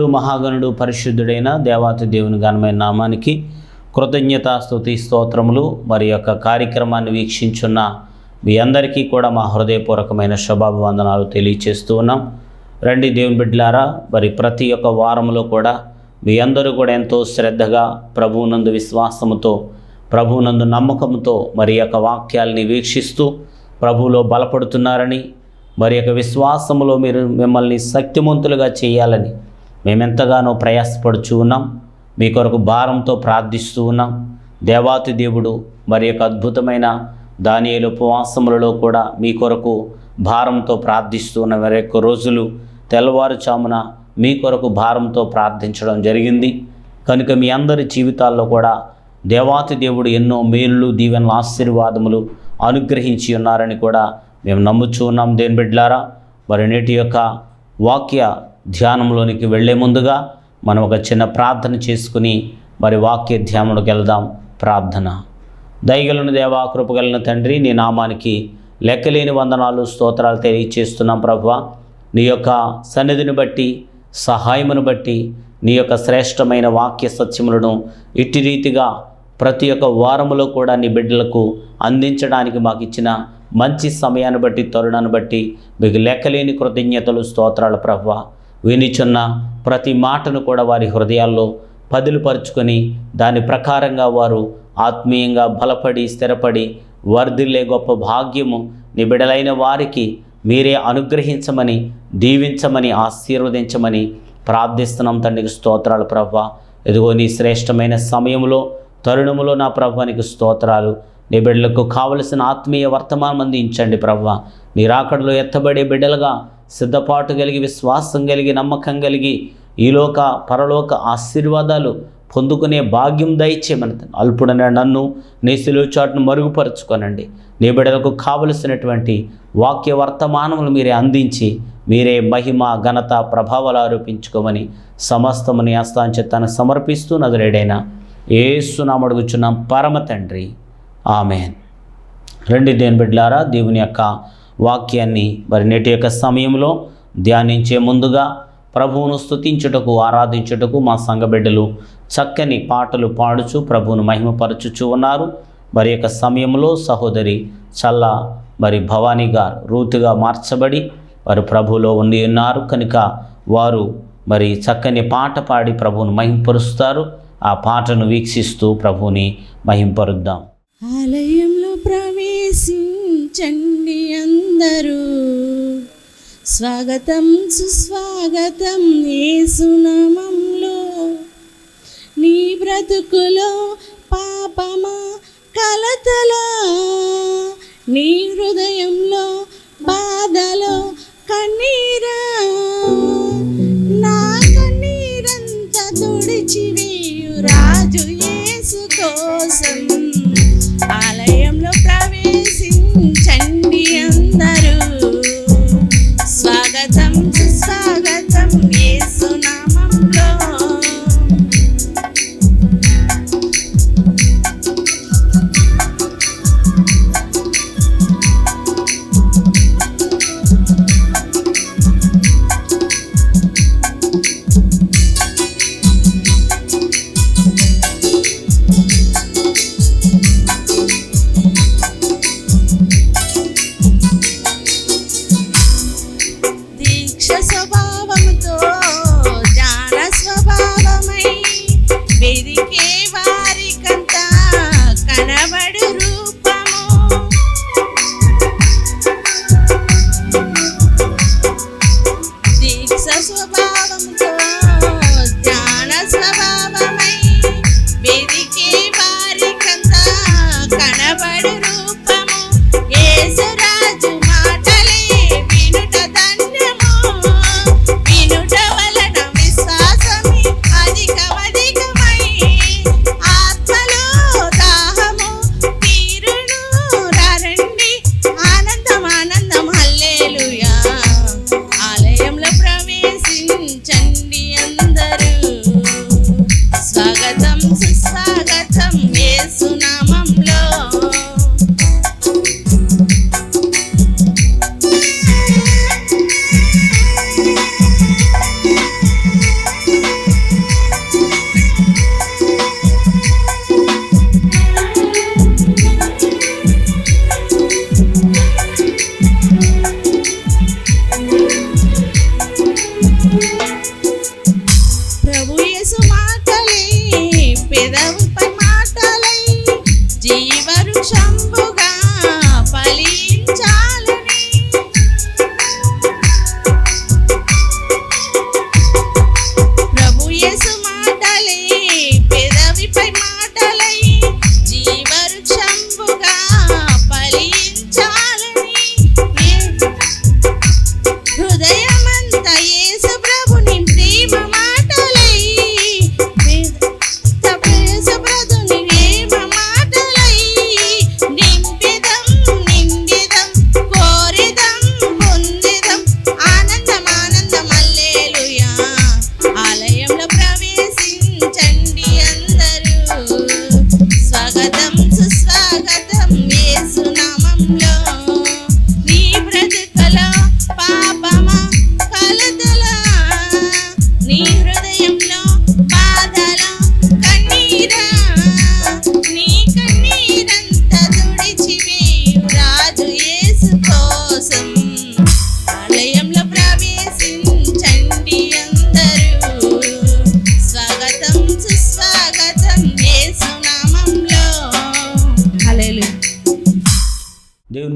మహోన్నతుడు మహాగణుడు పరిశుద్ధుడైన దేవాతి దేవుని ఘనమైన నామానికి కృతజ్ఞతా స్థుతి స్తోత్రములు. మరి యొక్క కార్యక్రమాన్ని వీక్షించున్న మీ అందరికీ కూడా మా హృదయపూర్వకమైన శుభాభివందనాలు తెలియచేస్తూ ఉన్నాం. రండి దేవుని బిడ్డలారా మరి ప్రతి ఒక్క వారంలో కూడా మీ అందరూ కూడా ఎంతో శ్రద్ధగా ప్రభువునందు విశ్వాసముతో ప్రభువునందు నమ్మకంతో మరి యొక్క వాక్యాల్ని వీక్షిస్తూ ప్రభువులో బలపడుతున్నారని మరి యొక్క విశ్వాసములో మీరు మిమ్మల్ని శక్తిమంతులుగా చేయాలని మేమెంతగానో ప్రయాసపడుచు ఉన్నాం. మీ కొరకు భారంతో ప్రార్థిస్తూ ఉన్నాం. దేవాతి దేవుడు మరి యొక్క అద్భుతమైన దానియలు ఉపవాసములలో కూడా మీ కొరకు భారంతో ప్రార్థిస్తూ ఉన్న మరి యొక్క రోజులు తెల్లవారుచామున మీ కొరకు భారంతో ప్రార్థించడం జరిగింది. కనుక మీ అందరి జీవితాల్లో కూడా దేవాతి దేవుడు ఎన్నో మేలులు దీవెనల ఆశీర్వాదములు అనుగ్రహించి ఉన్నారని కూడా మేము నమ్ముచూ ఉన్నాం దేని బిడ్లారా మరి నేటి యొక్క వాక్య ధ్యానంలోనికి వెళ్ళే ముందుగా మనం ఒక చిన్న ప్రార్థన చేసుకుని మరి వాక్య ధ్యానంలోకి వెళ్దాం. ప్రార్థన. దయగలను దేవా కృపగలన తండ్రి నీ నామానికి లెక్కలేని వందనాలు స్తోత్రాలు తెలియచేస్తున్నాం ప్రభు నీ యొక్క సన్నిధిని బట్టి సహాయమును బట్టి నీ యొక్క శ్రేష్టమైన వాక్య సత్యములను ఇట్టి రీతిగా ప్రతి ఒక్క వారములో కూడా నీ బిడ్డలకు అందించడానికి మాకు ఇచ్చిన మంచి సమయాన్ని బట్టి తరుణాన్ని బట్టి మీకు లెక్కలేని కృతజ్ఞతలు స్తోత్రాలు ప్రభావ. వినిచున్న ప్రతి మాటను కూడా వారి హృదయాల్లో పదులుపరుచుకొని దాని ప్రకారంగా వారు ఆత్మీయంగా బలపడి స్థిరపడి వర్ధిల్లే గొప్ప భాగ్యము నిబిడలైన వారికి మీరే అనుగ్రహించమని దీవించమని ఆశీర్వదించమని ప్రార్థిస్తున్నాం తండ్రికి స్తోత్రాలు ప్రభా. ఇదిగో నీ శ్రేష్టమైన సమయంలో తరుణములో నా ప్రభానికి స్తోత్రాలు. నీ బిడ్డలకు కావలసిన ఆత్మీయ వర్తమానం అందించండి ప్రభా. నీ రాకడలో ఎత్తబడే బిడ్డలుగా సిద్ధపాటు కలిగి విశ్వాసం కలిగి నమ్మకం కలిగి ఈలోక పరలోక ఆశీర్వాదాలు పొందుకునే భాగ్యం దయచేయమని అల్పుడన నన్ను నీ సిలువ చాటును మరుగుపరుచుకోనండి. నీ బిడ్డలకు కావలసినటువంటి వాక్య వర్తమానములు మీరే అందించి మీరే మహిమ ఘనత ప్రభావాలు ఆరోపించుకోమని సమస్తముని అస్తాంచెత్తాన్ని సమర్పిస్తూ నదురేడైన ఏసునామ అడుగుచున్నాం. పరమ తండ్రి. ఆమెన్. రెండు దేని బిడ్డలారా దేవుని యొక్క వాక్యాన్ని మరి నేటి యొక్క సమయంలో ధ్యానించే ముందుగా ప్రభువును స్తుతించుటకు ఆరాధించుటకు మా సంగబిడ్డలు చక్కని పాటలు పాడుచు ప్రభువును మహిమపరచుచు ఉన్నారు. మరి యొక్క సమయంలో సహోదరి చల్ల మరి భవానీ గారు రూతుగా మార్చబడి వారు ప్రభువులో ఉండి ఉన్నారు. కనుక వారు మరి చక్కని పాట పాడి ప్రభువును మహింపరుస్తారు. ఆ పాటను వీక్షిస్తూ ప్రభువుని మహింపరుద్దాం. ఆలయంలో ప్రవేశించండి. అందరూ. స్వాగతం సుస్వాగతం ఏసునామంలో నీ బ్రతుకులో పాపమా కలతలా? నీ హృదయంలో బాధలో కన్నీరా? నా కన్నీరంతా తుడిచివేయు రాజు ఏసుకో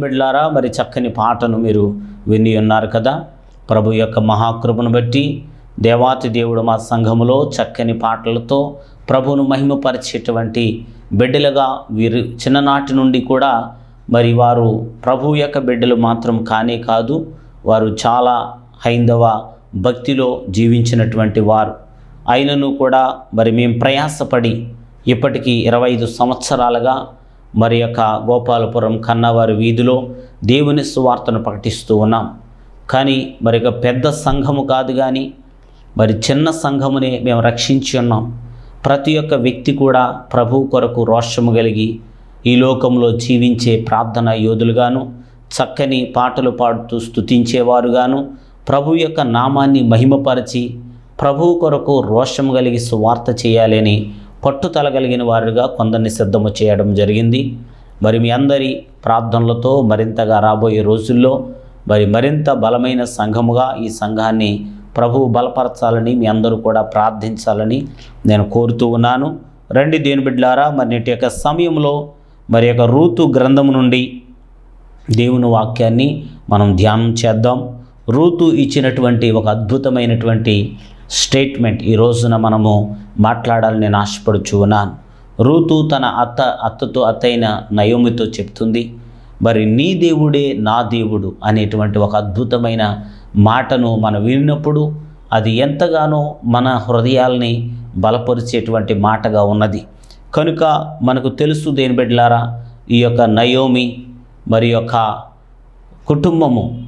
బిడ్లారా మరి చక్కని పాటను మీరు విని ఉన్నారు కదా? ప్రభు యొక్క మహాకృపను బట్టి దేవాతి దేవుడు మా సంఘములో చక్కని పాటలతో ప్రభును మహిమపరిచేటువంటి బిడ్డలుగా వీరు చిన్ననాటి నుండి కూడా మరి వారు ప్రభు యొక్క బిడ్డలు మాత్రం కానే కాదు వారు చాలా హైందవ భక్తిలో జీవించినటువంటి వారు. అయినను కూడా మరి మేము ప్రయాసపడి ఇప్పటికీ ఇరవై ఐదు సంవత్సరాలుగా మరి యొక్క గోపాలపురం కన్నవారి వీధిలో దేవుని సువార్తను ప్రకటిస్తూ ఉన్నాం. కానీ మరి ఒక పెద్ద సంఘము కాదు కానీ మరి చిన్న సంఘమునే మేము రక్షించి ఉన్నాం. ప్రతి ఒక్క వ్యక్తి కూడా ప్రభు కొరకు రోషము కలిగి ఈ లోకంలో జీవించే ప్రార్థన యోధులుగాను చక్కని పాటలు పాడుతూ స్తుతించేవారుగాను ప్రభు యొక్క నామాన్ని మహిమపరిచి ప్రభు కొరకు రోషం కలిగి సువార్త చేయాలని పట్టుదల కలిగిన వారుగా కొందరిని సిద్ధము చేయడం జరిగింది. మరి మీ అందరి ప్రార్థనలతో మరింతగా రాబోయే రోజుల్లో మరి మరింత బలమైన సంఘముగా ఈ సంఘాన్ని ప్రభువు బలపరచాలని మీ అందరూ కూడా ప్రార్థించాలని నేను కోరుతూ ఉన్నాను. రండి దేని బిడ్లారా మరి నేటి యొక్క సమయంలో మరి యొక్క రూతు గ్రంథము నుండి దేవుని వాక్యాన్ని మనం ధ్యానం చేద్దాం. రూతు ఇచ్చినటువంటి ఒక అద్భుతమైనటువంటి స్టేట్మెంట్. ఈ రోజున మనము మాట్లాడాలని నేను ఆశపడుచు ఉన్నాను. రూతు తన అత్త అత్తతో అత్తైన నయోమితో చెప్తుంది మరి నీ దేవుడే నా దేవుడు అనేటువంటి ఒక అద్భుతమైన మాటను మనం విన్నప్పుడు అది ఎంతగానో మన హృదయాల్ని బలపరిచేటువంటి మాటగా ఉన్నది. కనుక మనకు తెలుసు దేని బిడ్డలారా ఈ యొక్క నయోమి మరి యొక్క కుటుంబము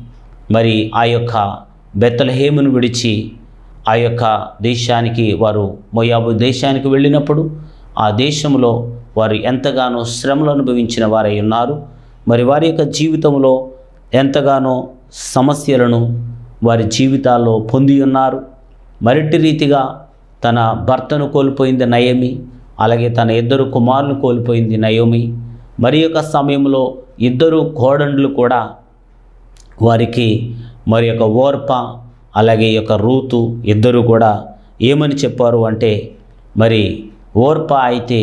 మరి ఆ యొక్క బెత్తలహేమును విడిచి ఆ యొక్క దేశానికి వారు మొయాబు దేశానికి వెళ్ళినప్పుడు ఆ దేశంలో వారు ఎంతగానో శ్రమలు అనుభవించిన వారై ఉన్నారు. మరి వారి యొక్క జీవితంలో ఎంతగానో సమస్యలను వారి జీవితాల్లో పొంది ఉన్నారు. మరిటి రీతిగా తన భర్తను కోల్పోయింది నయమి అలాగే తన ఇద్దరు కుమారులు కోల్పోయింది నయోమి. మరి యొక్క సమయంలో ఇద్దరు కోడండ్లు కూడా వారికి మరి యొక్క ఓర్ప అలాగే ఈ యొక్క రూతు ఇద్దరు కూడా ఏమని చెప్పారు అంటే మరి ఓర్ప అయితే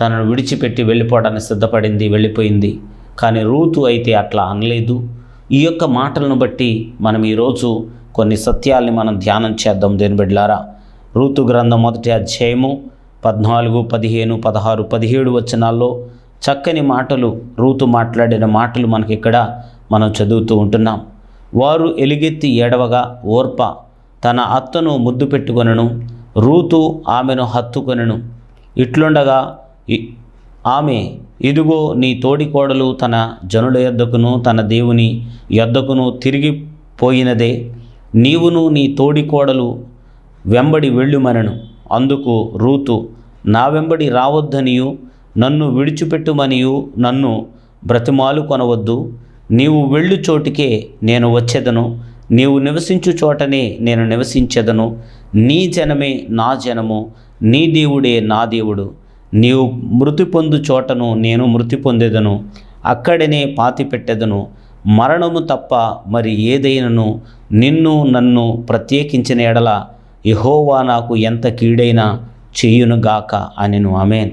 తనను విడిచిపెట్టి వెళ్ళిపోవడానికి సిద్ధపడింది వెళ్ళిపోయింది. కానీ రూతు అయితే అట్లా అనలేదు. ఈ యొక్క మాటలను బట్టి మనం ఈరోజు కొన్ని సత్యాల్ని మనం ధ్యానం చేద్దాం దేని బిడ్డలారా. రూతు గ్రంథం మొదటి అధ్యాయము పద్నాలుగు పదిహేను పదహారు పదిహేడు వచనాల్లో చక్కని మాటలు రూతు మాట్లాడిన మాటలు మనకి ఇక్కడ మనం చదువుతూ ఉంటున్నాం. వారు ఎలుగెత్తి ఏడవగా ఓర్ప తన అత్తను ముద్దు పెట్టుకొనను రూతు ఆమెను హత్తుకొనెను. ఇట్లుండగా ఆమె ఇదిగో నీ తోడికోడలు తన జనుల యొద్దకును తన దేవుని యొద్దకును తిరిగిపోయినదే నీవును నీ తోడికోడలు వెంబడి వెళ్ళుమనను. అందుకు రూతు నా వెంబడి రావద్దనియు నన్ను విడిచిపెట్టుమనియు నన్ను బ్రతిమాలు కొనవద్దు. నీవు వెళ్ళు చోటికే నేను వచ్చేదను. నీవు నివసించు చోటనే నేను నివసించెదను. నీ జనమే నా జనము నీ దేవుడే నా దేవుడు. నీవు మృతి పొందు చోటను నేను మృతి పొందేదను. అక్కడనే పాతి పెట్టెదను. మరణము తప్ప మరి ఏదైనను నిన్ను నన్ను ప్రత్యేకించిన ఎడల యహోవా నాకు ఎంత కీడైనా చేయునుగాక అనెను. ఆమెన్.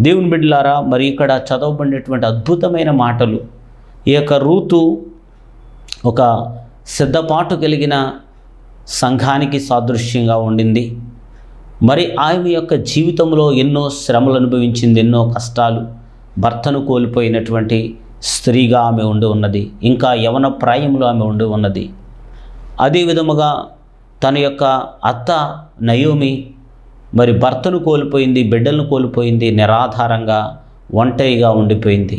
దేవుని బిడ్డలారా మరి ఇక్కడ చదవబడినటువంటి అద్భుతమైన మాటలు ఈ యొక్క రూతు ఒక సిద్ధపాటు కలిగిన సంఘానికి సాదృశ్యంగా ఉండింది. మరి ఆమె యొక్క జీవితంలో ఎన్నో శ్రమలు అనుభవించింది ఎన్నో కష్టాలు భర్తను కోల్పోయినటువంటి స్త్రీగా ఆమె ఉండి ఉన్నది ఇంకా యవన ప్రాయంలో ఆమె ఉండి ఉన్నది. అదే విధముగా తన యొక్క అత్త నయోమి మరి భర్తను కోల్పోయింది బిడ్డలను కోల్పోయింది నిరాధారంగా ఒంటరిగా ఉండిపోయింది.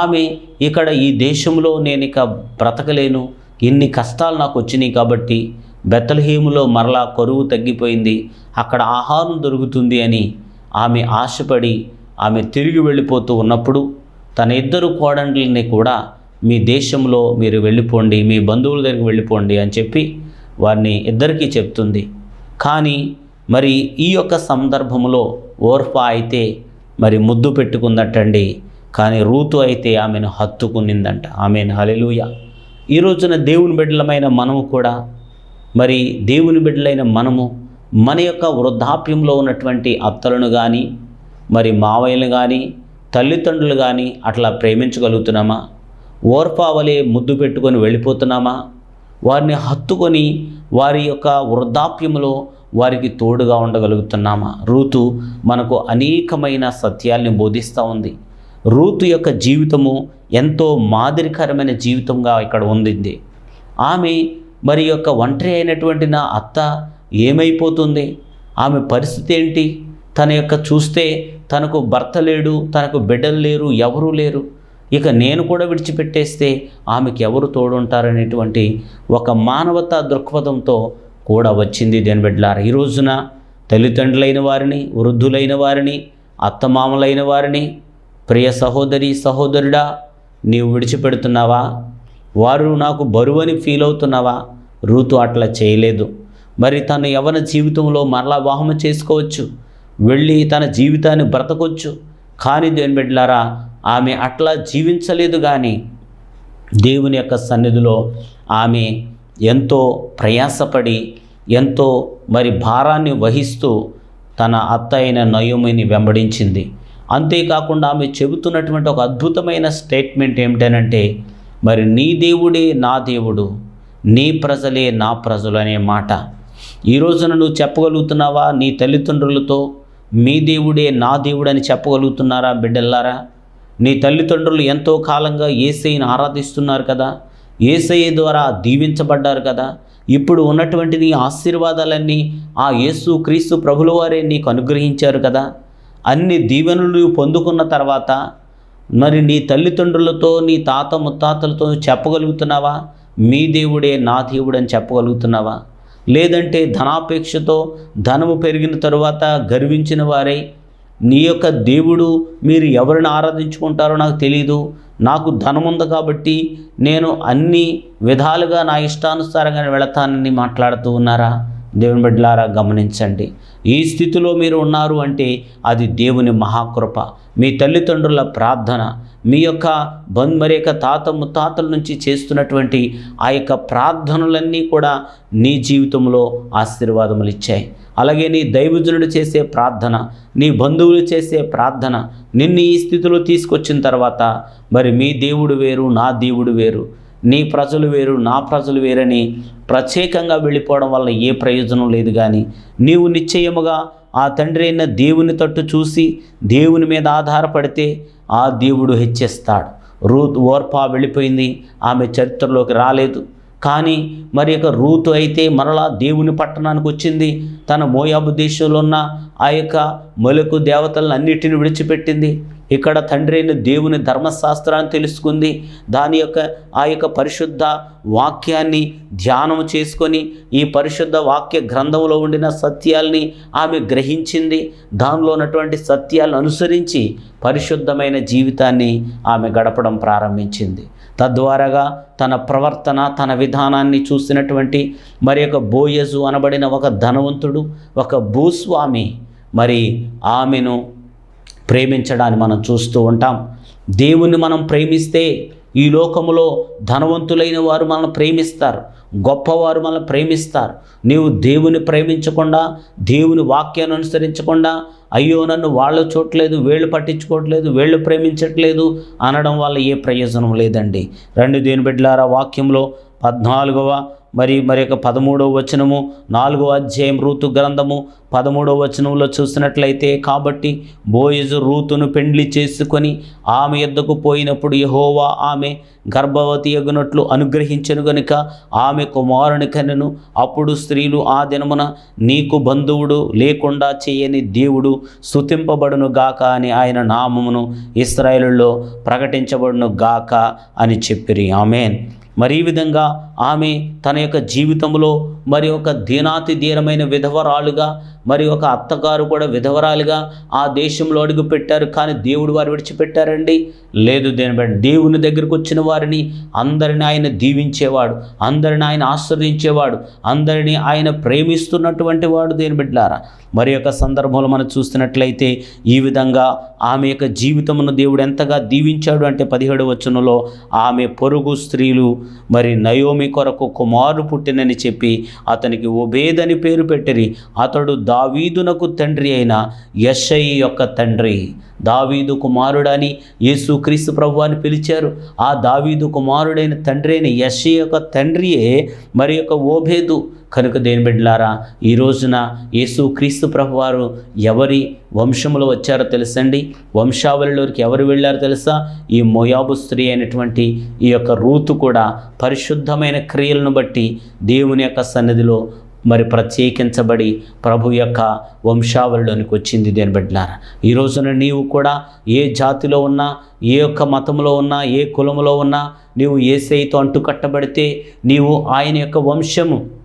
ఆమె ఇక్కడ ఈ దేశంలో నేను ఇక బ్రతకలేను. ఇన్ని కష్టాలు నాకు వచ్చినాయి కాబట్టి బెత్తలహీములో మరలా కరువు తగ్గిపోయింది. అక్కడ ఆహారం దొరుకుతుంది అని ఆమె ఆశపడి ఆమె తిరిగి వెళ్ళిపోతూ ఉన్నప్పుడు తన ఇద్దరు కోడండ్లని కూడా మీ దేశంలో మీరు వెళ్ళిపోండి మీ బంధువుల దగ్గరికి వెళ్ళిపోండి అని చెప్పి వారిని ఇద్దరికీ చెప్తుంది. కానీ మరి ఈ యొక్క సందర్భంలో ఓర్ఫా అయితే మరి ముద్దు పెట్టుకుందటండి కానీ రూతు అయితే ఆమెను హత్తుకునిందంట. ఆమెను. హలెలుయ ఈ రోజున దేవుని బిడ్డలమైన మనము కూడా మరి దేవుని బిడ్డలైన మనము మన యొక్క వృద్ధాప్యంలో ఉన్నటువంటి అత్తలను కానీ మరి మావయ్యలు కానీ తల్లిదండ్రులు కానీ అట్లా ప్రేమించగలుగుతున్నామా? ఓర్పావలే ముద్దు పెట్టుకొని వెళ్ళిపోతున్నామా? వారిని హత్తుకొని వారి యొక్క వృద్ధాప్యంలో వారికి తోడుగా ఉండగలుగుతున్నామా? రూతు మనకు అనేకమైన సత్యాల్ని బోధిస్తూ ఉంది. రూతు యొక్క జీవితము ఎంతో మాదిరికరమైన జీవితంగా ఇక్కడ ఉండింది. ఆమె మరి యొక్క ఒంటరి అయినటువంటి నా అత్త ఏమైపోతుంది? ఆమె పరిస్థితి ఏంటి? తన యొక్క చూస్తే తనకు భర్త లేడు తనకు బిడ్డలు లేరు ఎవరూ లేరు. ఇక నేను కూడా విడిచిపెట్టేస్తే ఆమెకి ఎవరు తోడుంటారనేటువంటి ఒక మానవతా దృక్పథంతో కూడా వచ్చింది దేని బిడ్డలారా ఈ రోజున తల్లిదండ్రులైన వారిని వృద్ధులైన వారిని అత్తమామలైన వారిని ప్రియ సహోదరి సహోదరుడా నీవు విడిచిపెడుతున్నావా? వారు నాకు బరువని ఫీల్ అవుతున్నావా? రూతు అట్లా చేయలేదు. మరి తన యవన జీవితంలో మరలా వాహనం చేసుకోవచ్చు. వెళ్ళి తన జీవితాన్ని బ్రతకొచ్చు. కానీ దేని బిడ్డలారా ఆమె అట్లా జీవించలేదు కానీ దేవుని యొక్క సన్నిధిలో ఆమె ఎంతో ప్రయాసపడి ఎంతో మరి భారాన్ని వహిస్తూ తన అత్త అయిన నయోమిని వెంబడించింది. అంతేకాకుండా ఆమె చెబుతున్నటువంటి ఒక అద్భుతమైన స్టేట్మెంట్ ఏమిటనంటే మరి నీ దేవుడే నా దేవుడు నీ ప్రజలే నా ప్రజలు అనే మాట. ఈ రోజున నువ్వు చెప్పగలుగుతున్నావా నీ తల్లిదండ్రులతో మీ దేవుడే నా దేవుడు అని చెప్పగలుగుతున్నారా బిడ్డల్లారా? నీ తల్లిదండ్రులు ఎంతో కాలంగా ఏసైని ఆరాధిస్తున్నారు కదా ఏసఐ ద్వారా దీవించబడ్డారు కదా ఇప్పుడు ఉన్నటువంటి నీ ఆశీర్వాదాలన్నీ ఆ యేసు క్రీస్తు ప్రభులవారే నీకు అనుగ్రహించారు కదా. అన్ని దీవెనలు పొందుకున్న తర్వాత మరి నీ తల్లిదండ్రులతో నీ తాత ముత్తాతలతో చెప్పగలుగుతున్నావా? మీ దేవుడే నా దేవుడు అని చెప్పగలుగుతున్నావా? లేదంటే ధనాపేక్షతో ధనము పెరిగిన తరువాత గర్వించిన వారై నీ యొక్క దేవుడు మీరు ఎవరిని ఆరాధించుకుంటారో నాకు తెలియదు నాకు ధనం ఉంది కాబట్టి నేను అన్ని విధాలుగా నా ఇష్టానుసారంగా వెళతానని మాట్లాడుతూ ఉన్నారా? దేవుని బిడ్డలారా గమనించండి. ఈ స్థితిలో మీరు ఉన్నారు అంటే అది దేవుని మహాకృప. మీ తల్లిదండ్రుల ప్రార్థన మీ యొక్క బంధు మరి యొక్క తాత ముత్తాతల నుంచి చేస్తున్నటువంటి ఆ యొక్క ప్రార్థనలన్నీ కూడా నీ జీవితంలో ఆశీర్వాదములు ఇచ్చాయి. అలాగే నీ దైవజనుడు చేసే ప్రార్థన నీ బంధువులు చేసే ప్రార్థన నిన్ను ఈ స్థితిలో తీసుకొచ్చిన తర్వాత మరి మీ దేవుడు వేరు నా దేవుడు వేరు. నీ ప్రజలు వేరు నా ప్రజలు వేరని ప్రత్యేకంగా వెళ్ళిపోవడం వల్ల ఏ ప్రయోజనం లేదు కానీ నీవు నిశ్చయముగా ఆ తండ్రి అయిన దేవుని తట్టు చూసి దేవుని మీద ఆధారపడితే ఆ దేవుడు హెచ్చిస్తాడు. రూత్ ఓర్పా వెళ్ళిపోయింది ఆమె చరిత్రలోకి రాలేదు. కానీ మరి యొక్క రూతు అయితే మరలా దేవుని పట్టణానికి వచ్చింది. తన మోయాబు దేశంలో ఉన్న ఆ యొక్క మొలకు దేవతలను అన్నిటిని విడిచిపెట్టింది. ఇక్కడ తండ్రి అయిన దేవుని ధర్మశాస్త్రాన్ని తెలుసుకుంది. దాని యొక్క ఆ యొక్క పరిశుద్ధ వాక్యాన్ని ధ్యానం చేసుకొని ఈ పరిశుద్ధ వాక్య గ్రంథంలో ఉండిన సత్యాల్ని ఆమె గ్రహించింది. దానిలో ఉన్నటువంటి సత్యాలను అనుసరించి పరిశుద్ధమైన జీవితాన్ని ఆమె గడపడం ప్రారంభించింది. తద్వారాగా తన ప్రవర్తన తన విధానాన్ని చూసినటువంటి మరి ఒక బోయజు అనబడిన ఒక ధనవంతుడు ఒక భూస్వామి మరి ఆమెను ప్రేమించడాన్ని మనం చూస్తూ ఉంటాం. దేవుణ్ణి మనం ప్రేమిస్తే ఈ లోకములో ధనవంతులైన వారు మనల్ని ప్రేమిస్తారు. గొప్పవారు మనల్ని ప్రేమిస్తారు. నీవు దేవుని ప్రేమించకుండా దేవుని వాక్యాన్ని అనుసరించకుండా అయ్యో నన్ను వాళ్ళు చూడలేదు వేళ్ళు పట్టించుకోవట్లేదు వేళ్ళు ప్రేమించట్లేదు అనడం వల్ల ఏ ప్రయోజనం లేదండి. రెండు దేని బిడ్డలారా వాక్యంలో పద్నాలుగవ మరి మరి యొక్క పదమూడవ వచనము నాలుగో అధ్యాయం రూతు గ్రంథము పదమూడవ వచనంలో చూసినట్లయితే కాబట్టి బోయజు రూతును పెండ్లి చేసుకొని ఆమె ఎద్దకు పోయినప్పుడు యహోవా ఆమె గర్భవతి ఎగునట్లు అనుగ్రహించను గనుక ఆమె కుమారుని కనెను అప్పుడు స్త్రీలు ఆ దినమున నీకు బంధువుడు లేకుండా చేయని దేవుడు స్తుతింపబడును గాక అని ఆయన నామమును ఇస్రాయేలులో ప్రకటించబడును గాక అని చెప్పిరి. ఆమెన్. మరి ఈ విధంగా ఆమె తన యొక్క జీవితంలో మరి ఒక దీనాతి దీనమైన విధవరాలుగా మరి ఒక అత్తగారు కూడా విధవరాలుగా ఆ దేశంలో అడుగు పెట్టారు కానీ దేవుడు వారు విడిచిపెట్టారండి. లేదు దేని దేవుని దగ్గరకు వచ్చిన వారిని అందరిని ఆయన దీవించేవాడు అందరిని ఆయన ఆశ్రదించేవాడు అందరినీ ఆయన ప్రేమిస్తున్నటువంటి వాడు దేని బిడ్డారా మరి యొక్క సందర్భంలో మనం చూస్తున్నట్లయితే ఈ విధంగా ఆమె యొక్క జీవితమును దేవుడు ఎంతగా దీవించాడు అంటే పదిహేడు వచనంలో ఆమె పొరుగు స్త్రీలు మరి నయోమి కొరకు కుమారు పుట్టినని చెప్పి అతనికి ఒబేదని పేరు పెట్టిరి. అతడు దావీదునకు తండ్రి అయిన యషయి యొక్క తండ్రి. దావీదు కుమారుడని యేసుక్రీస్తు ప్రభు అని పిలిచారు. ఆ దావీదు కుమారుడైన తండ్రి అయిన యశి యొక్క తండ్రియే మరి యొక్క ఓభేదు కనుక దేని బిడ్డలారా ఈ రోజున యేసుక్రీస్తు ప్రభు వారు ఎవరి వంశంలో వచ్చారో తెలుసండి? వంశావళిలోకి ఎవరు వెళ్ళారో తెలుసా? ఈ మోయాబు స్త్రీ అయినటువంటి ఈ యొక్క రూతు కూడా పరిశుద్ధమైన క్రియలను బట్టి దేవుని యొక్క సన్నిధిలో మరి ప్రత్యేకించబడి ప్రభు యొక్క వంశావళిలోనికి వచ్చింది దేని బిడ్డలారా? ఈ రోజున నీవు కూడా ఏ జాతిలో ఉన్నా ఏ యొక్క మతంలో ఉన్నా ఏ కులములో ఉన్నా నీవు ఏసైతో అంటుకట్టబడితే నీవు ఆయన యొక్క వంశము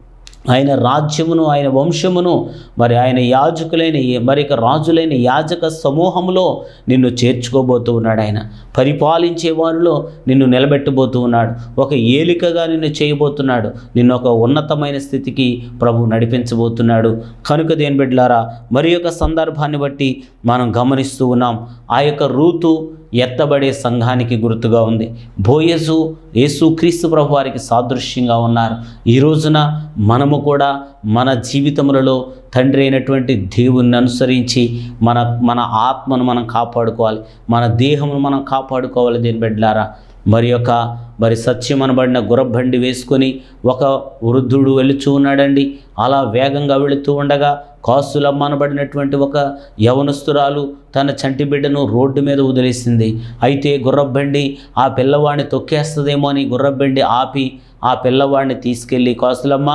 ఆయన రాజ్యమును ఆయన వంశమును మరి ఆయన యాజకులైన మరి రాజులైన యాజక సమూహంలో నిన్ను చేర్చుకోబోతూ ఉన్నాడు ఆయన. పరిపాలించే వారిలో నిన్ను నిలబెట్టబోతూ ఉన్నాడు. ఒక ఏలికగా నిన్ను చేయబోతున్నాడు. నిన్ను ఒక ఉన్నతమైన స్థితికి ప్రభు నడిపించబోతున్నాడు. కనుక దేని బిడ్డలారా మరి యొక్క సందర్భాన్ని బట్టి మనం గమనిస్తూ ఉన్నాం. ఆ యొక్క రూతు ఎత్తబడే సంఘానికి గుర్తుగా ఉంది. భోయేసు యేసు క్రీస్తు ప్రభు వారికి సాదృశ్యంగా ఉన్నారు. ఈ రోజున మనము కూడా మన జీవితములలో తండ్రి అయినటువంటి దేవుణ్ణి అనుసరించి మన మన ఆత్మను మనం కాపాడుకోవాలి. మన దేహమును మనం కాపాడుకోవాలి దీని బిడ్డలారా. మరి యొక్క మరి సత్యం అనబడిన గుర్రబండి వేసుకొని ఒక వృద్ధుడు వెళుచూ ఉన్నాడండి. అలా వేగంగా వెళుతూ ఉండగా కాసులమ్మ అనబడినటువంటి ఒక యవనస్తురాలు తన చంటి బిడ్డను రోడ్డు మీద వదిలేసింది. అయితే గుర్రబండి ఆ పిల్లవాడిని తొక్కేస్తుందేమో అని గుర్రబండి ఆపి ఆ పిల్లవాడిని తీసుకెళ్ళి కాసులమ్మ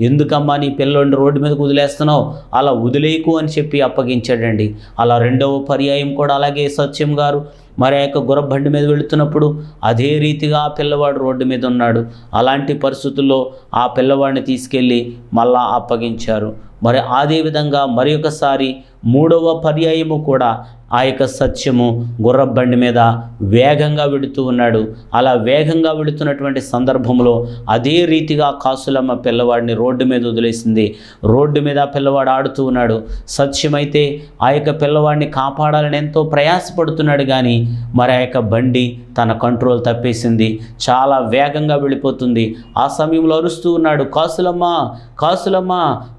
ఎందుకమ్మా నీ పిల్లోడిని రోడ్డు మీదకు వదిలేస్తున్నావు? అలా వదిలేయకు అని చెప్పి అప్పగించాడండి. అలా రెండవ పర్యాయం కూడా అలాగే సత్యం గారు మరి ఆ యొక్క గుర్రబండి మీద వెళుతున్నప్పుడు అదే రీతిగా ఆ పిల్లవాడు రోడ్డు మీద ఉన్నాడు. అలాంటి పరిస్థితుల్లో ఆ పిల్లవాడిని తీసుకెళ్ళి మళ్ళా అప్పగించారు. మరి అదే విధంగా మరి ఒకసారి మూడవ పర్యాయము కూడా ఆ యొక్క సత్యము గుర్రబండి మీద వేగంగా వెడుతూ ఉన్నాడు. అలా వేగంగా వెడుతున్నటువంటి సందర్భంలో అదే రీతిగా కాసులమ్మ పిల్లవాడిని రోడ్డు మీద వదిలేసింది. రోడ్డు మీద పిల్లవాడు ఆడుతూ ఉన్నాడు. సత్యమైతే ఆ యొక్క పిల్లవాడిని కాపాడాలని ఎంతో ప్రయాసపడుతున్నాడు కానీ మరి ఆ యొక్క బండి తన కంట్రోల్ తప్పేసింది. చాలా వేగంగా వెళ్ళిపోతుంది. ఆ సమయంలో అరుస్తూ ఉన్నాడు కాసులమ్మ కాసులమ్మ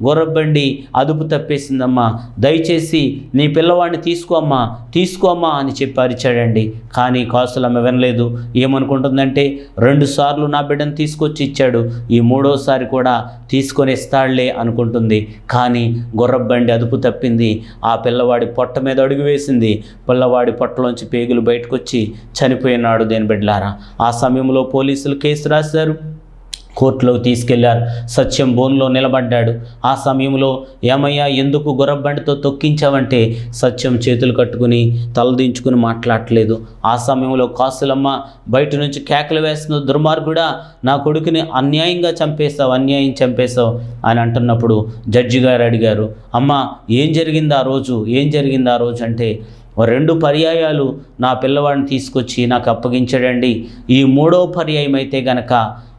గొర్రబండి అదుపు తప్పేసిందమ్మా. దయచేసి నీ పిల్లవాడిని తీసుకో అమ్మా. తీసుకోమ్మా అని చెప్పి అరిచాడండి కానీ కాసులమ్మ వినలేదు. ఏమనుకుంటుందంటే రెండు సార్లు నా బిడ్డను తీసుకొచ్చి ఇచ్చాడు. ఈ మూడోసారి కూడా తీసుకొని ఇస్తాడులే అనుకుంటుంది. కానీ గుర్రబండి అదుపు తప్పింది. ఆ పిల్లవాడి పొట్ట మీద అడుగు వేసింది. పిల్లవాడి పొట్టలోంచి పేగులు బయటకొచ్చి చనిపోయినాడు దేని బిడ్డలారా ఆ సమయంలో పోలీసులు కేసు రాశారు. కోర్టులోకి తీసుకెళ్ళారు. సత్యం బోన్లో నిలబడ్డాడు. ఆ సమయంలో ఏమయ్యా ఎందుకు గుర్రబండితో తొక్కించావంటే? సత్యం చేతులు కట్టుకుని తలదించుకుని మాట్లాడట్లేదు ఆ సమయంలో కాసులమ్మ బయట నుంచి కేకలు వేస్తున్న దుర్మార్గుడా నా కొడుకుని అన్యాయంగా చంపేశావు అన్యాయం చంపేశావు అని అంటున్నప్పుడు జడ్జి గారు అడిగారు. అమ్మ ఏం జరిగింది ఆ రోజు? ఏం జరిగింది ఆ రోజు? అంటే రెండు పర్యాయాలు నా పిల్లవాడిని తీసుకొచ్చి నాకు అప్పగించాడండి. ఈ మూడో పర్యాయం అయితే గనక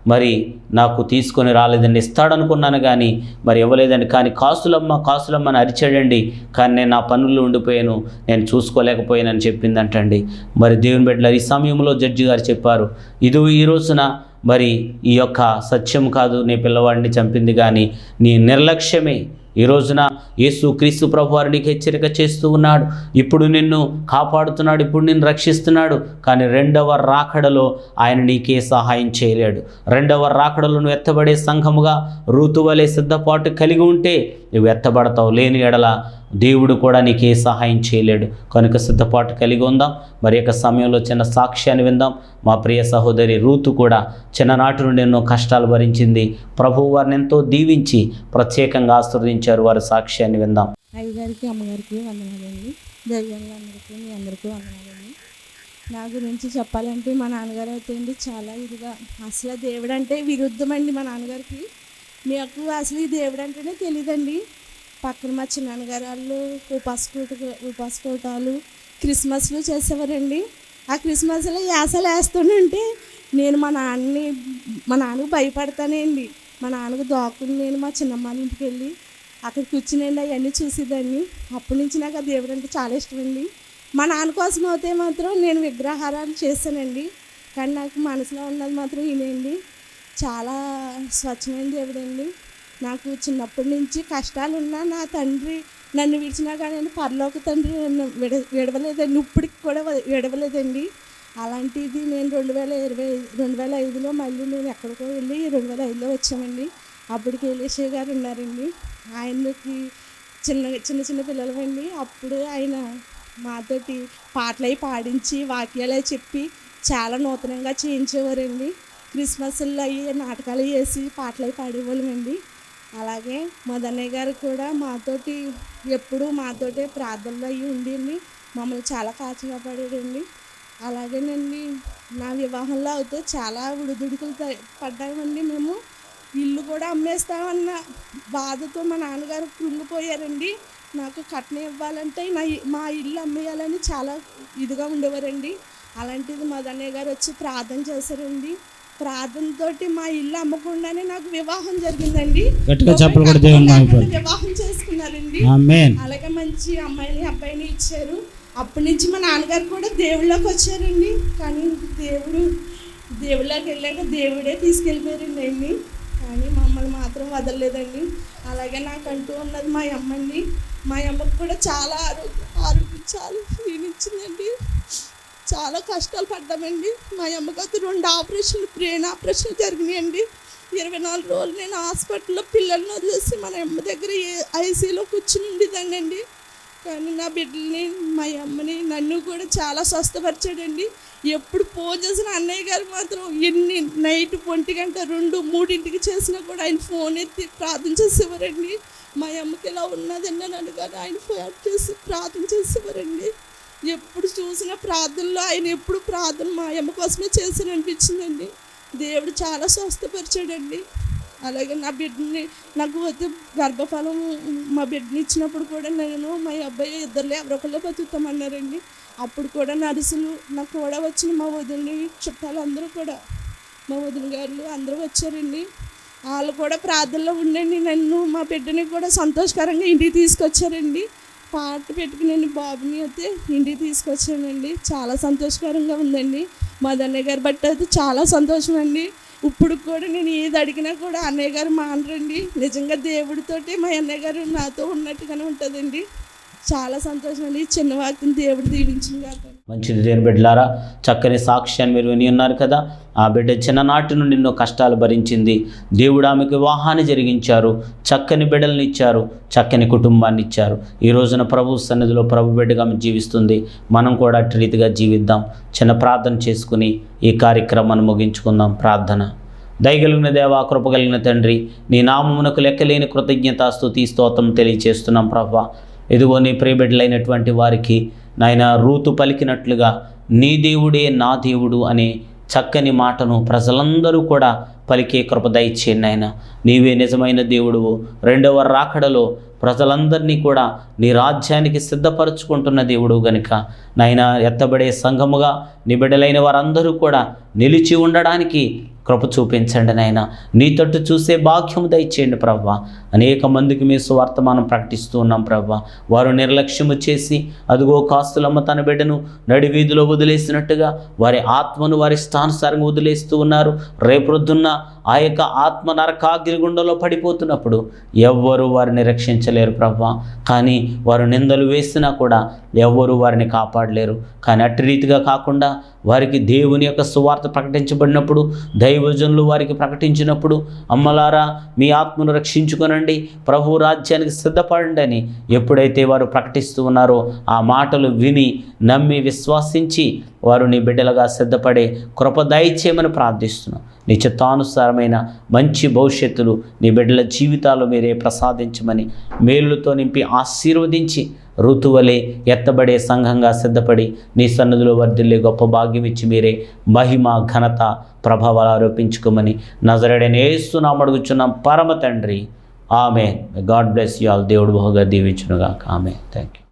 మరి నాకు తీసుకొని రాలేదండి ఇస్తాడనుకున్నాను కానీ మరి ఇవ్వలేదండి కానీ కాసులమ్మ కాసులమ్మ అని అరిచాడండి. కానీ నేను నా పనుల్లో ఉండిపోయాను. నేను చూసుకోలేకపోయానని చెప్పిందంటండి. మరి దేవుని బిడ్డల ఈ సమయంలో జడ్జి గారు చెప్పారు ఇది ఈ రోజున మరి ఈ యొక్క సత్యం కాదు నీ పిల్లవాడిని చంపింది కానీ నీ నిర్లక్ష్యమే ఈ రోజున యేసు క్రీస్తు ప్రభు వారికి హెచ్చరిక చేస్తూ ఉన్నాడు. ఇప్పుడు నిన్ను కాపాడుతున్నాడు ఇప్పుడు నిన్ను రక్షిస్తున్నాడు. కానీ రెండవ రాకడలో ఆయన నీకే సహాయం చేయలేడు. రెండవ రాకడలో నువ్వు ఎత్తబడే సంఘముగా ఋతువలే సిద్ధపాటు కలిగి ఉంటే నువ్వు ఎత్తబడతావు. లేని ఎడల దేవుడు కూడా నీకే సహాయం చేయలేడు. కనుక సిద్ధపాటు కలిగి ఉందాం. మరి యొక్క సమయంలో చిన్న సాక్ష్యాన్ని విందాం. మా ప్రియ సహోదరి రూతు కూడా చిన్ననాటి నుండి ఎన్నో కష్టాలు భరించింది. ప్రభువు వారిని ఎంతో దీవించి ప్రత్యేకంగా ఆశీర్వదించారు. వారి సాక్ష్యాన్ని విందాం. అయ్యగారికి అమ్మగారికి వందనాలండి. దైవంగారికి మీ అందరికీ వందనాలండి. నా గురించి చెప్పాలంటే మా నాన్నగారు అయితే అండి చాలా ఇదిగా అసలు దేవుడు అంటే విరుద్ధమండి మా నాన్నగారికి. నాకు అసలు ఈ దేవుడు అంటేనే తెలియదండి పక్కన మా చిన్నాన్నగారు వాళ్ళు ఉపాసకోట ఉపాసకోటాలు క్రిస్మస్లు చేసేవారండి. ఆ క్రిస్మస్లో యాసలు వేస్తుంటే నేను మా నాన్నని మా నాన్నకు భయపడతానండి. మా నాన్నకు దోకుని నేను మా చిన్నమ్మ ఇంటికి వెళ్ళి అక్కడ కూర్చునండి అవన్నీ చూసేదాన్ని. అప్పటి నుంచి నాకు ఆ దేవుడు అంటే చాలా ఇష్టమండి. మా నాన్న కోసం అయితే మాత్రం నేను విగ్రహారాలు చేశానండి. కానీ నాకు మనసులో ఉన్నది మాత్రం ఈయనండి. చాలా స్వచ్ఛమైన దేవుడండి. నాకు చిన్నప్పటి నుంచి కష్టాలు ఉన్నా నా తండ్రి నన్ను విడిచినా కానీ నేను పరలోక తండ్రి నన్ను విడ విడవలేదండి. ఇప్పటికి కూడా విడవలేదండి. అలాంటిది నేను రెండు వేల ఇరవై రెండు వేల ఐదులో మళ్ళీ నేను ఎక్కడికో వెళ్ళి రెండు వేల ఐదులో వచ్చామండి అప్పటికి ఎలీషే గారు ఉన్నారండి. ఆయనకి చిన్న చిన్న చిన్న పిల్లలవండి అప్పుడు ఆయన మాతోటి పాటలు అవి పాడించి వాక్యాలు అవి చెప్పి చాలా నూతనంగా చేయించేవారండి. క్రిస్మస్లో అవి నాటకాలు వేసి పాటలు అవి పాడేవాళ్ళమండి. అలాగే మదన్నయ్య గారు కూడా మాతోటి ఎప్పుడూ మాతోటే ప్రార్థనలు అయ్యి ఉండింది. మమ్మల్ని చాలా కాచి అలాగేనండి నా వివాహంలో అయితే చాలా ఉడిదుడుకులు త- పడ్డామండి మేము. ఇల్లు కూడా అమ్మేస్తామన్న బాధతో మా నాన్నగారు కృంగిపోయారండి. నాకు కట్నం ఇవ్వాలంటే నా మా ఇల్లు అమ్మేయాలని చాలా ఇదిగా ఉండేవారండి. అలాంటిది మా దన్నయ్య గారు వచ్చి ప్రార్థన చేశారండి. ప్రార్థనతోటి మా ఇల్లు అమ్మకుండానే నాకు వివాహం జరిగిందండి. గట్టిగా చెప్పలు కూడా దేవుని. వివాహం చేసుకున్నారండి. ఆమెన్. అలాగే మంచి అమ్మాయిని అబ్బాయిని ఇచ్చారు. అప్పటి నుంచి మా నాన్నగారు కూడా దేవుళ్ళకి వచ్చారండి. కానీ దేవుడు దేవుళ్ళకి వెళ్ళాక దేవుడే తీసుకెళ్ళిపోయారండి. ఆయన్ని కానీ మమ్మల్ని మాత్రం వదలలేదండి. అలాగే నాకంటూ ఉన్నది మా అమ్మండి మా అమ్మకు కూడా చాలా ఆరోగ్యం ఆరోగ్యం చాలా క్షీణించిందండి చాలా కష్టాలు పడ్డామండి. మా అమ్మగారు రెండు ఆపరేషన్లు బ్రెయిన్ ఆపరేషన్లు జరిగినాయండి. ఇరవై నాలుగు రోజులు నేను హాస్పిటల్లో పిల్లల్ని వదిలేసి మన అమ్మ దగ్గర ఐసీలో కూర్చుని ఉండేదానండి కానీ నా బిడ్డల్ని మా అమ్మని నన్ను కూడా చాలా స్వస్థపరిచాడండి. ఎప్పుడు ఫోన్ చేసిన అన్నయ్య గారు మాత్రం ఎన్ని నైట్ ఒంటి గంట రెండు మూడింటికి చేసినా కూడా ఆయన ఫోన్ ఎత్తి ప్రార్థన చేసేవారండి. మా అమ్మకి ఇలా ఉన్నదండి నన్ను కానీ ఆయన ఫోన్ చేసి ప్రార్థన చేసేవారండి. ఎప్పుడు చూసిన ప్రార్థనలో ఆయన ఎప్పుడు ప్రార్థన మా అమ్మ కోసమే చేశాను అనిపించిందండి. దేవుడు చాలా స్వస్థపరిచాడండి. అలాగే నా బిడ్డని నాకు వద్దు గర్భఫలం మా బిడ్డని ఇచ్చినప్పుడు కూడా నేను మా అబ్బాయి ఇద్దరులే ఎవరొకళ్ళు బతుకుతామన్నారండి. అప్పుడు కూడా నర్సులు నాకు కూడా వచ్చిన మా వదిలి చుట్టాలు అందరూ కూడా మా వదిన గారు అందరూ వచ్చారండి. వాళ్ళు కూడా ప్రార్థనలో ఉండండి. నన్ను మా బిడ్డని కూడా సంతోషకరంగా ఇంటికి తీసుకొచ్చారండి. పాట పెట్టుకుని బాబుని అయితే ఇంటికి తీసుకొచ్చానండి చాలా సంతోషకరంగా ఉందండి. మా అన్నయ్య గారు బట్టి అయితే చాలా సంతోషం అండి ఇప్పుడు కూడా నేను ఏది అడిగినా కూడా అన్నయ్య గారు మానరండి. నిజంగా దేవుడితోటి మా అన్నయ్య గారు నాతో ఉన్నట్టుగానే ఉంటుందండి. చాలా సంతోషం అండి. చిన్న వాక్యం దేవుడు దీవించింది కాక మంచిది దేని బిడ్డలారా చక్కని సాక్ష్యాన్ని మీరు విని ఉన్నారు కదా. ఆ బిడ్డ చిన్ననాటి నుండి ఎన్నో కష్టాలు భరించింది. దేవుడు ఆమెకు వివాహాన్ని జరిగించారు. చక్కని బిడ్డలను ఇచ్చారు. చక్కని కుటుంబాన్ని ఇచ్చారు. ఈ రోజున ప్రభు సన్నిధిలో ప్రభు బిడ్డగా ఆమె జీవిస్తుంది. మనం కూడా అట్టి రీతిగా జీవిద్దాం. చిన్న ప్రార్థన చేసుకుని ఈ కార్యక్రమాన్ని ముగించుకుందాం. ప్రార్థన. దయగలిగిన దేవా కృపగలిగిన తండ్రి నీ నామమునకు లెక్కలేని కృతజ్ఞత స్థుతి స్తోత్రం తెలియచేస్తున్నాం ప్రభా. ఇదిగో నీ ప్రియబిడ్డలైనటువంటి వారికి నాయన రూతు పలికినట్లుగా నీ దేవుడే నా దేవుడు అనే చక్కని మాటను ప్రజలందరూ కూడా పలికే కృప దయచేయండి నాయన. నీవే నిజమైన దేవుడువు. రెండవ రాకడలో ప్రజలందరినీ కూడా నీ రాజ్యానికి సిద్ధపరచుకుంటున్న దేవుడు గనుక నాయన ఎత్తబడే సంఘముగా నీ బిడ్డలైన వారందరూ కూడా నిలిచి ఉండడానికి కృప చూపించండి నాయన. నీ తట్టు చూసే భాగ్యం దయచేయండి ప్రవ్వ అనేక మందికి మీ సువార్తమానం ప్రకటిస్తూ ఉన్నాం ప్రవ్వ వారు నిర్లక్ష్యము చేసి అదిగో కాస్తులమ్మ తన బిడ్డను నడి వీధిలో వదిలేసినట్టుగా వారి ఆత్మను వారి స్థానుసారంగా వదిలేస్తూ ఉన్నారు. రేపొద్దున్న ఆ యొక్క ఆత్మ నరకాగ్నిగుండంలో పడిపోతున్నప్పుడు ఎవ్వరూ వారిని రక్షించలేరు ప్రవ్వ కానీ వారు నిందలు వేసినా కూడా ఎవ్వరూ వారిని కాపాడలేరు. కానీ అట్టి రీతిగా కాకుండా వారికి దేవుని యొక్క సువార్త ప్రకటించబడినప్పుడు దైవజనులు వారికి ప్రకటించినప్పుడు అమ్మలారా మీ ఆత్మను రక్షించుకొనండి ప్రభు రాజ్యానికి సిద్ధపడండి అని ఎప్పుడైతే వారు ప్రకటిస్తూ ఉన్నారో ఆ మాటలు విని నమ్మి విశ్వాసించి వారు నీ బిడ్డలుగా సిద్ధపడే కృప దయచేయమని ప్రార్థిస్తున్నాం. నీ చిత్తానుసారమైన మంచి భవిష్యత్తులు నీ బిడ్డల జీవితాలు మీరే ప్రసాదించమని మేలుతో నింపి ఆశీర్వదించి ఋతువలే ఎత్తబడే సంఘంగా సిద్ధపడి నీ సన్నిధిలో వర్ధిల్లే గొప్ప భాగ్యం ఇచ్చి మీరే మహిమ ఘనత ప్రభావాలు ఆరోపించుకోమని నజరడనేస్తున్నాం అడుగుచున్నాం పరమ తండ్రి. ఆమె గాడ్ బ్లెస్ యు ఆల్. దేవుడు బహుగా దీవించునుగాక. ఆమె థ్యాంక్ యూ